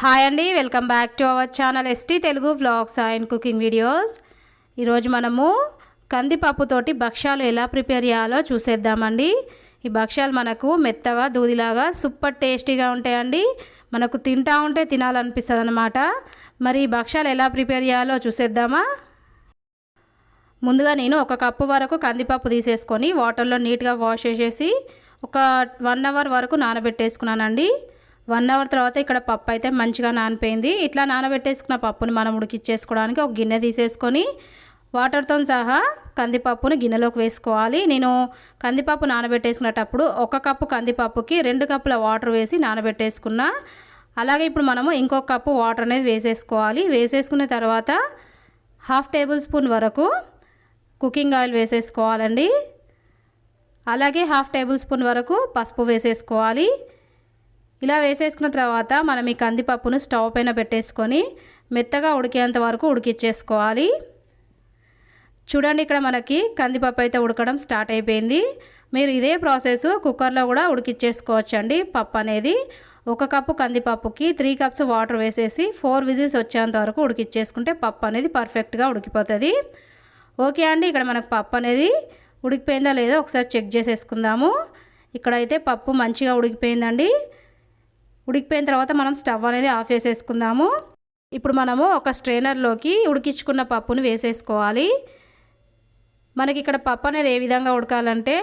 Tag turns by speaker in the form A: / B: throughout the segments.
A: Hi అండి welcome back to our channel ST Telugu vlogs and cooking videos. ఈరోజు మనము కందిపప్పుతోటి భక్ష్యాలు ఎలా ప్రిపేర్ చేయాలో చూసేద్దామండి. ఈ భక్ష్యాలు మనకు మెత్తగా దూదిలాగా సూపర్ టేస్టీగా ఉంటాయండి. మనకు తింటా ఉంటే తినాలనిపిస్తుంది అనమాట మరి ఈ భక్ష్యాలు ఎలా ప్రిపేర్ చేయాలో చూసేద్దామా? ముందుగా నేను ఒక కప్పు వరకు కందిపప్పు తీసేసుకొని వాటర్లో నీట్గా వాష్ చేసేసి ఒక వన్ అవర్ వరకు నానబెట్టేసుకున్నానండి. వన్ అవర్ తర్వాత ఇక్కడ పప్పు అయితే మంచిగా నానిపోయింది. ఇట్లా నానబెట్టేసుకున్న పప్పుని మనం ఉడికిచ్చేసుకోవడానికి ఒక గిన్నె తీసేసుకొని వాటర్తో సహా కందిపప్పును గిన్నెలోకి వేసుకోవాలి. నేను కందిపప్పు నానబెట్టేసుకునేటప్పుడు ఒక కప్పు కందిపప్పుకి రెండు కప్పుల వాటర్ వేసి నానబెట్టేసుకున్నా. అలాగే ఇప్పుడు మనము ఇంకొక కప్పు వాటర్ అనేది వేసేసుకోవాలి. వేసేసుకున్న తర్వాత హాఫ్ టేబుల్ స్పూన్ వరకు కుకింగ్ ఆయిల్ వేసేసుకోవాలండి. అలాగే హాఫ్ టేబుల్ స్పూన్ వరకు పసుపు వేసేసుకోవాలి. ఇలా వేసేసుకున్న తర్వాత మనం ఈ కందిపప్పును స్టవ్ పైన పెట్టేసుకొని మెత్తగా ఉడికేంత వరకు ఉడికిచ్చేసుకోవాలి. చూడండి ఇక్కడ మనకి కందిపప్పు అయితే ఉడకడం స్టార్ట్ అయిపోయింది. మీరు ఇదే ప్రాసెస్ కుక్కర్లో కూడా ఉడికిచ్చేసుకోవచ్చండి పప్పు అనేది. ఒక కప్పు కందిపప్పుకి త్రీ కప్స్ వాటర్ వేసేసి ఫోర్ విజిల్స్ వచ్చేంత వరకు ఉడికిచ్చేసుకుంటే పప్పు అనేది పర్ఫెక్ట్గా ఉడికిపోతుంది. ఓకే అండి ఇక్కడ మనకు పప్పు అనేది ఉడికిపోయిందా లేదో ఒకసారి చెక్ చేసేసుకుందాము. ఇక్కడైతే పప్పు మంచిగా ఉడికిపోయిందండి. ఉడికిపోయిన తర్వాత మనం స్టవ్ అనేది ఆఫ్ చేసేసుకుందాము. ఇప్పుడు మనము ఒక స్ట్రైనర్లోకి ఉడికించుకున్న పప్పును వేసేసుకోవాలి. మనకి ఇక్కడ పప్పు అనేది ఏ విధంగా ఉడకాలంటే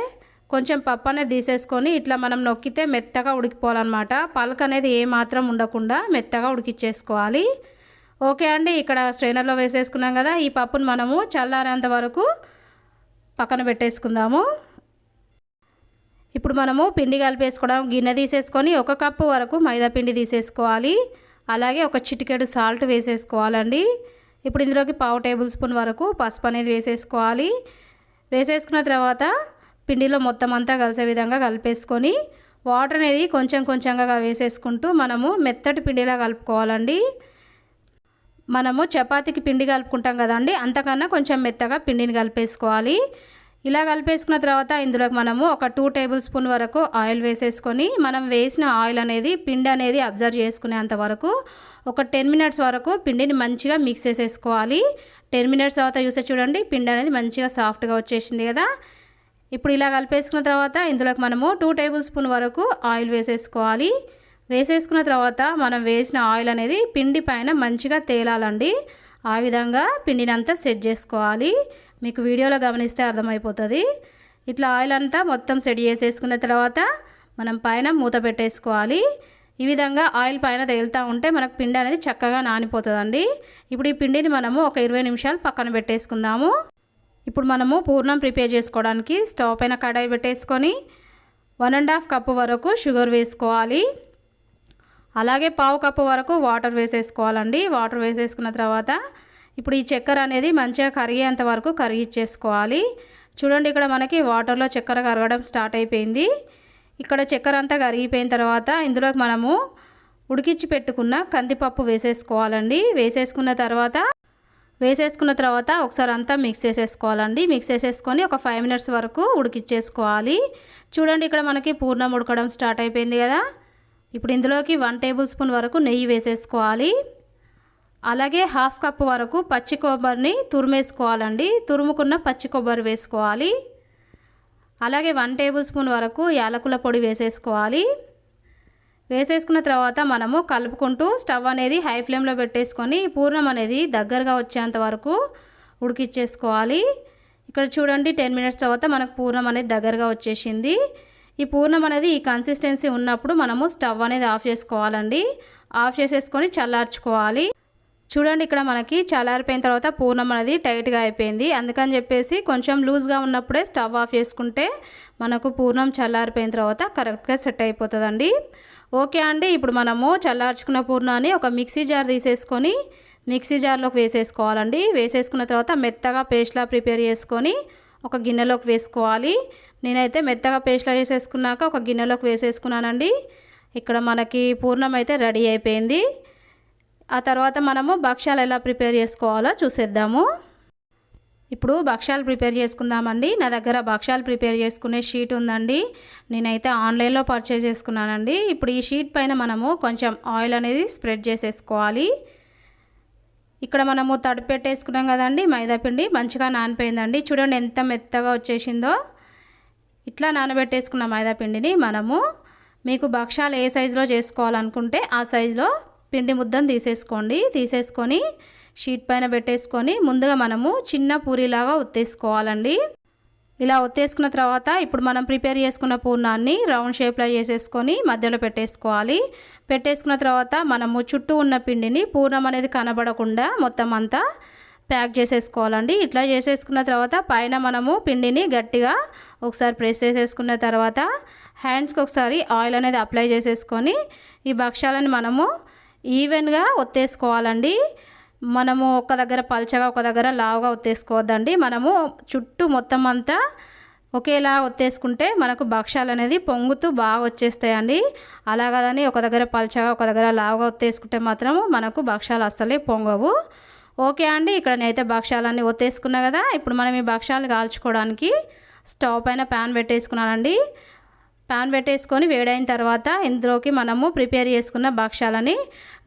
A: కొంచెం పప్పు అనేది తీసేసుకొని ఇట్లా మనం నొక్కితే మెత్తగా ఉడికిపోవాలన్నమాట. పల్క్ అనేది ఏ మాత్రం ఉండకుండా మెత్తగా ఉడికిచ్చేసుకోవాలి. ఓకే అండి ఇక్కడ స్ట్రైనర్లో వేసేసుకున్నాం కదా ఈ పప్పును మనము చల్లారేంత వరకు పక్కన పెట్టేసుకుందాము. ఇప్పుడు మనము పిండి కలిపేసుకోవడం గిన్నె తీసేసుకొని ఒక కప్పు వరకు మైదా పిండి తీసేసుకోవాలి. అలాగే ఒక చిటికెడు సాల్ట్ వేసేసుకోవాలండి. ఇప్పుడు ఇందులోకి పావు టేబుల్ స్పూన్ వరకు పసుపు అనేది వేసేసుకోవాలి. వేసేసుకున్న తర్వాత పిండిలో మొత్తం అంతా కలిసే విధంగా కలిపేసుకొని వాటర్ అనేది కొంచెం కొంచెంగా వేసేసుకుంటూ మనము మెత్తటి పిండిలా కలుపుకోవాలండి. మనము చపాతీకి పిండి కలుపుకుంటాం కదండి అంతకన్నా కొంచెం మెత్తగా పిండిని కలిపేసుకోవాలి. ఇలా కలిపేసుకున్న తర్వాత ఇందులోకి మనము ఒక టూ టేబుల్ స్పూన్ వరకు ఆయిల్ వేసేసుకొని మనం వేసిన ఆయిల్ అనేది పిండి అనేది అబ్జర్వ్ చేసుకునేంత వరకు ఒక టెన్ మినిట్స్ వరకు పిండిని మంచిగా మిక్స్ చేసేసుకోవాలి. టెన్ మినిట్స్ తర్వాత చూసే చూడండి పిండి అనేది మంచిగా సాఫ్ట్గా వచ్చేసింది కదా. ఇప్పుడు ఇలా కలిపేసుకున్న తర్వాత ఇందులోకి మనము టూ టేబుల్ స్పూన్ వరకు ఆయిల్ వేసేసుకోవాలి. వేసేసుకున్న తర్వాత మనం వేసిన ఆయిల్ అనేది పిండి పైన మంచిగా తేలాలండి. ఆ విధంగా పిండినంతా సెట్ చేసుకోవాలి. మీకు వీడియోలో గమనిస్తే అర్థమైపోతుంది. ఇట్లా ఆయిల్ అంతా మొత్తం సెట్ చేసేసుకున్న తర్వాత మనం పైన మూత పెట్టేసుకోవాలి. ఈ విధంగా ఆయిల్ పైన తేలుతూ ఉంటే మనకు పిండి అనేది చక్కగా నానిపోతుందండి. ఇప్పుడు ఈ పిండిని మనము ఒక ఇరవై నిమిషాలు పక్కన పెట్టేసుకుందాము. ఇప్పుడు మనము పూర్ణం ప్రిపేర్ చేసుకోవడానికి స్టవ్ పైన కడాయి పెట్టేసుకొని వన్ అండ్ హాఫ్ కప్పు వరకు షుగర్ వేసుకోవాలి. అలాగే పావు కప్పు వరకు వాటర్ వేసేసుకోవాలండి. వాటర్ వేసేసుకున్న తర్వాత ఇప్పుడు ఈ చక్కెర అనేది మంచిగా కరిగేంత వరకు కరిగిచ్చేసుకోవాలి. చూడండి ఇక్కడ మనకి వాటర్లో చక్కెర కరగడం స్టార్ట్ అయిపోయింది. ఇక్కడ చక్కెర అంతా కరిగిపోయిన తర్వాత ఇందులోకి మనము ఉడికించి పెట్టుకున్న కందిపప్పు వేసేసుకోవాలండి. వేసేసుకున్న తర్వాత వేసేసుకున్న తర్వాత ఒకసారి అంతా మిక్స్ చేసేసుకోవాలండి. మిక్స్ చేసేసుకొని ఒక ఫైవ్ మినిట్స్ వరకు ఉడికిచ్చేసుకోవాలి. చూడండి ఇక్కడ మనకి పూర్ణం ఉడకడం స్టార్ట్ అయిపోయింది కదా. ఇప్పుడు ఇందులోకి వన్ టేబుల్ స్పూన్ వరకు నెయ్యి వేసేసుకోవాలి. అలాగే హాఫ్ కప్ వరకు పచ్చి కొబ్బరిని తురిమేసుకోవాలండి. తురుముకున్న పచ్చి కొబ్బరి వేసుకోవాలి. అలాగే వన్ టేబుల్ స్పూన్ వరకు యాలకుల పొడి వేసేసుకోవాలి. వేసేసుకున్న తర్వాత మనము కలుపుకుంటూ స్టవ్ అనేది హై ఫ్లేమ్లో పెట్టేసుకొని పూర్ణం అనేది దగ్గరగా వచ్చేంత వరకు ఉడికిచ్చేసుకోవాలి. ఇక్కడ చూడండి టెన్ మినిట్స్ తర్వాత మనకు పూర్ణం అనేది దగ్గరగా వచ్చేసింది. ఈ పూర్ణం అనేది ఈ కన్సిస్టెన్సీ ఉన్నప్పుడు మనము స్టవ్ అనేది ఆఫ్ చేసుకోవాలండి. ఆఫ్ చేసేసుకొని చల్లార్చుకోవాలి. చూడండి ఇక్కడ మనకి చల్లారిపోయిన తర్వాత పూర్ణం అనేది టైట్గా అయిపోయింది. అందుకని చెప్పేసి కొంచెం లూజ్గా ఉన్నప్పుడే స్టవ్ ఆఫ్ చేసుకుంటే మనకు పూర్ణం చల్లారిపోయిన తర్వాత కరెక్ట్గా సెట్ అయిపోతుందండి. ఓకే అండి ఇప్పుడు మనము చల్లార్చుకున్న పూర్ణాన్ని ఒక మిక్సీ జార్ తీసేసుకొని మిక్సీ జార్లోకి వేసేసుకోవాలండి. వేసేసుకున్న తర్వాత మెత్తగా పేస్ట్లా ప్రిపేర్ చేసుకొని ఒక గిన్నెలోకి వేసుకోవాలి. నేనైతే మెత్తగా పేస్ట్లా వేసేసుకున్నాక ఒక గిన్నెలోకి వేసేసుకున్నానండి. ఇక్కడ మనకి పూర్ణం అయితే రెడీ అయిపోయింది. ఆ తర్వాత మనము భక్ష్యాలు ఎలా ప్రిపేర్ చేసుకోవాలో చూసేద్దాము. ఇప్పుడు భక్ష్యాలు ప్రిపేర్ చేసుకుందామండి. నా దగ్గర భక్ష్యాలు ప్రిపేర్ చేసుకునే షీట్ ఉందండి. నేనైతే ఆన్లైన్లో పర్చేజ్ చేసుకున్నానండి. ఇప్పుడు ఈ షీట్ పైన మనము కొంచెం ఆయిల్ అనేది స్ప్రెడ్ చేసేసుకోవాలి. ఇక్కడ మనము తడి పెట్టేసుకున్నాం కదండి మైదాపిండి మంచిగా నానిపోయిందండి. చూడండి ఎంత మెత్తగా వచ్చేసిందో. ఇట్లా నానబెట్టేసుకున్న మైదాపిండిని మనము మీకు భక్ష్యాలు ఏ సైజులో చేసుకోవాలనుకుంటే ఆ సైజులో పిండి ముద్దను తీసేసుకోండి. తీసేసుకొని షీట్ పైన పెట్టేసుకొని ముందుగా మనము చిన్న పూరిలాగా ఒత్తేసుకోవాలండి. ఇలా ఒత్తేసుకున్న తర్వాత ఇప్పుడు మనం ప్రిపేర్ చేసుకున్న పూర్ణాన్ని రౌండ్ షేప్లో చేసేసుకొని మధ్యలో పెట్టేసుకోవాలి. పెట్టేసుకున్న తర్వాత మనము చుట్టూ ఉన్న పిండిని పూర్ణం అనేది కనబడకుండా మొత్తం అంతా ప్యాక్ చేసేసుకోవాలండి. ఇట్లా చేసేసుకున్న తర్వాత పైన మనము పిండిని గట్టిగా ఒకసారి ప్రెస్ చేసేసుకున్న తర్వాత హ్యాండ్స్కి ఒకసారి ఆయిల్ అనేది అప్లై చేసేసుకొని ఈ భక్ష్యాలను మనము ఈవెన్గా ఒత్తేసుకోవాలండి. మనము ఒక దగ్గర పల్చగా ఒక దగ్గర లావుగా ఒత్తేసుకోవద్దండి. మనము చుట్టూ మొత్తం అంతా ఒకేలా ఒత్తేసుకుంటే మనకు భక్ష్యాలు అనేది పొంగుతూ బాగా వచ్చేస్తాయండి. అలా కదని ఒక దగ్గర పల్చగా ఒక దగ్గర లావుగా ఒత్తేసుకుంటే మాత్రం మనకు భక్ష్యాలు అస్సలే పొంగవు. ఓకే అండి ఇక్కడ నేనైతే భక్ష్యాలన్నీ ఒత్తేసుకున్నా కదా ఇప్పుడు మనం ఈ భక్ష్యాలు కాల్చుకోవడానికి స్టవ్ పైన ప్యాన్ పెట్టేసుకున్నానండి. ప్యాన్ పెట్టేసుకొని వేడైన తర్వాత ఇందులోకి మనము ప్రిపేర్ చేసుకున్న భక్ష్యాలని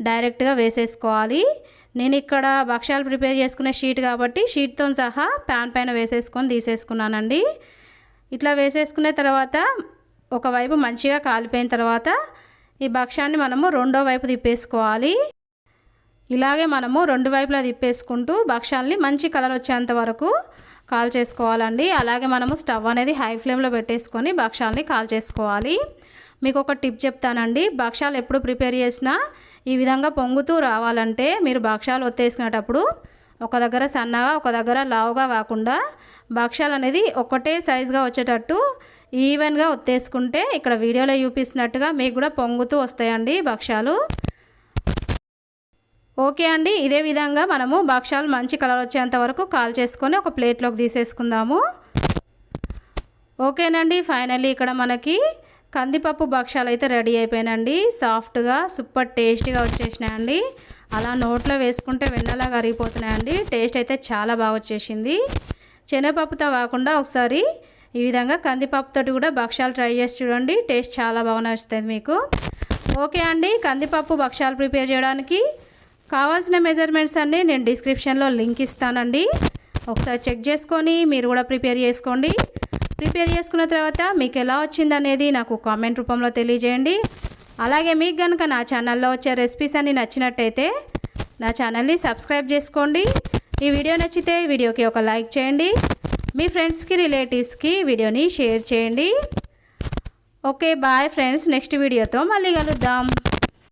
A: డైరెక్ట్గా వేసేసుకోవాలి. నేను ఇక్కడ భక్ష్యాలు ప్రిపేర్ చేసుకునే షీట్ కాబట్టి షీట్తో సహా ప్యాన్ పైన వేసేసుకొని తీసేసుకున్నానండి. ఇట్లా వేసేసుకునే తర్వాత ఒకవైపు మంచిగా కాలిపోయిన తర్వాత ఈ భక్ష్యాన్ని మనము రెండో వైపు తిప్పేసుకోవాలి. ఇలాగే మనము రెండు వైపులా తిప్పేసుకుంటూ భక్ష్యాల్ని మంచి కలర్ వచ్చేంత వరకు కాల్ చేసుకోవాలండి. అలాగే మనము స్టవ్ అనేది హై ఫ్లేమ్లో పెట్టేసుకొని భక్షాలని కాల్ చేసుకోవాలి. మీకు ఒక టిప్ చెప్తానండి. భక్ష్యాలు ఎప్పుడు ప్రిపేర్ చేసినా ఈ విధంగా పొంగుతూ రావాలంటే మీరు భక్ష్యాలు ఒత్తేసుకునేటప్పుడు ఒక దగ్గర సన్నగా ఒక దగ్గర లావుగా కాకుండా భక్ష్యాలు అనేది ఒకటే సైజుగా వచ్చేటట్టు ఈవెన్గా ఒత్తేసుకుంటే ఇక్కడ వీడియోలో చూపిస్తున్నట్టుగా మీకు కూడా పొంగుతూ వస్తాయండి భక్ష్యాలు. ఓకే అండి ఇదే విధంగా మనము భక్ష్యాలు మంచి కలర్ వచ్చేంత వరకు కాల్ చేసుకొని ఒక ప్లేట్లోకి తీసేసుకుందాము. ఓకేనండి ఫైనల్లీ ఇక్కడ మనకి కందిపప్పు భక్ష్యాలు అయితే రెడీ అయిపోయినండి సాఫ్ట్గా సూపర్ టేస్టీగా వచ్చేసినాయండి. అలా నోట్లో వేసుకుంటే వెన్నలా కరిగిపోతున్నాయండి టేస్ట్ అయితే చాలా బాగా వచ్చేసింది. శనగపప్పుతో కాకుండా ఒకసారి ఈ విధంగా కందిపప్పుతో కూడా భక్ష్యాలు ట్రై చేసి చూడండి. టేస్ట్ చాలా బాగా నచ్చుతుంది మీకు. ఓకే అండి కందిపప్పు భక్ష్యాలు ప్రిపేర్ చేయడానికి కావాల్సిన మెజర్మెంట్స్ అన్నీ నేను డిస్క్రిప్షన్లో లింక్ ఇస్తానండి. ఒకసారి చెక్ చేసుకొని మీరు కూడా ప్రిపేర్ చేసుకోండి. ప్రిపేర్ చేసుకున్న తర్వాత మీకు ఎలా వచ్చిందనేది నాకు కామెంట్ రూపంలో తెలియజేయండి. అలాగే మీకు కనుక నా ఛానల్లో వచ్చే రెసిపీస్ అన్ని నచ్చినట్టయితే నా ఛానల్ని సబ్స్క్రైబ్ చేసుకోండి. ఈ వీడియో నచ్చితే వీడియోకి ఒక లైక్ చేయండి. మీ ఫ్రెండ్స్కి రిలేటివ్స్కి వీడియోని షేర్ చేయండి. ఓకే బాయ్ ఫ్రెండ్స్ నెక్స్ట్ వీడియోతో మళ్ళీ కలుద్దాం.